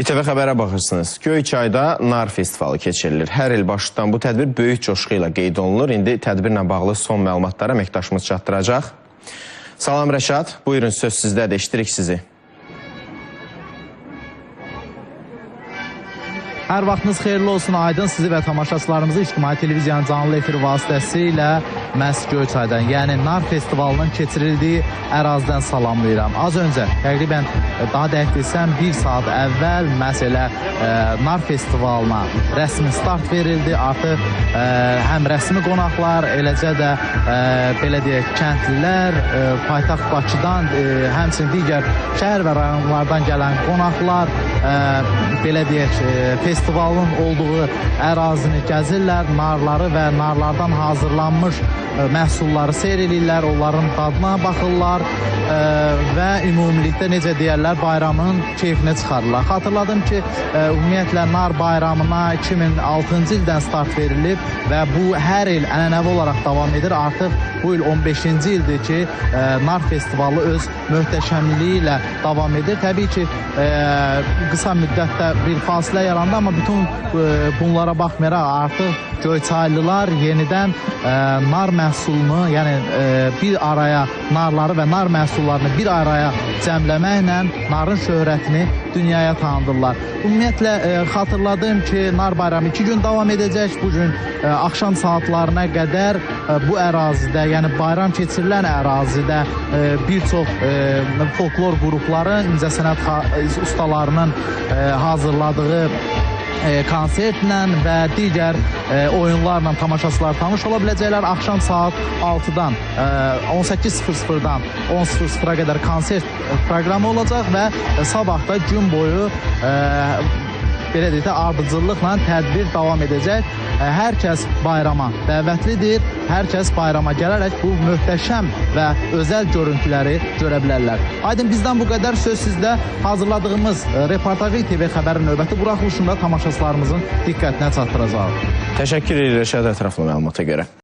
İTV xəbərə baxırsınız. Göyçayda nar festivalı keçirilir. Hər il başdan bu tədbir böyük coşqu ilə qeyd olunur. İndi tədbirlə bağlı son məlumatları əməkdaşımız çatdıracaq. Salam Rəşad, buyurun söz sizdədir, eşidirik sizi. Hər vaxtınız xeyirli olsun Aydın. Sizi və tamaşaçılarımızı İctimai Televiziyanın canlı efir vasitəsilə məhz Göyçaydan, yəni Nar festivalının keçirildiyi ərazidən salamlayıram. Az öncə, təqribən e, daha dəqiq desəm 1 saat əvvəl məhz elə e, Nar festivalına rəsmi start verildi. Artıq e, həm rəsmi qonaqlar, eləcə də e, belə deyək, kəndlilər, e, paytaxt Bakıdan, e, həmçinin digər şəhər və rayonlardan gələn qonaqlar, e, belə deyək, e, festivalın olduğu ərazini gəzirlər, narları və narlardan hazırlanmış məhsulları seyr edirlər, onların dadına baxırlar e, və ümumilikdə necə deyərlər, bayramın keyfinə çıxarırlar. Xatırladım ki, e, ümumiyyətlə nar bayramına 2006-cı ildən start verilib və bu hər il ənənəvi olaraq davam edir. Artıq bu il 15-ci ildir ki, e, nar festivalı öz möhtəşəmliyi ilə davam edir. Təbii ki, e, qısa müddətdə bir fasilə yarandı, amma bütün e, bunlara baxmayaraq artıq Göyçaylılar yenidən e, nar məhsulunu, yəni e, bir araya narları və nar məhsullarını bir araya cəmləməklə narın şöhrətini dünyaya tanıdırlar. Ümumiyyətlə e, xatırladım ki, nar bayramı 2 gün davam edəcək. Bu gün e, axşam saatlarına qədər e, bu ərazidə, yəni bayram keçirilən ərazidə e, bir çox e, folklor qrupları, incəsənət ustalarının e, hazırladığı konsertlə və digər e, oyunlarla tamaşaçılar tanış ola biləcəklər. Axşam saat 6-dan e, 18:00-dan 10:00-a qədər konsert e, proqramı olacaq və e, sabah da gün boyu e, belə deyək də ardıcıllıqla tədbir davam edəcək. Hər kəs bayrama dəvətlidir. Hər kəs bayrama gələrək bu möhtəşəm və özəl görüntüləri görə bilərlər. Aydın bizdən bu qədər söz sizdə hazırladığımız reportajı TV xəbərin növbəti buraxılışında tamaşaçılarımızın diqqətinə çatdıracağıq. Təşəkkür edirik Rəşad ətraflı məlumata görə.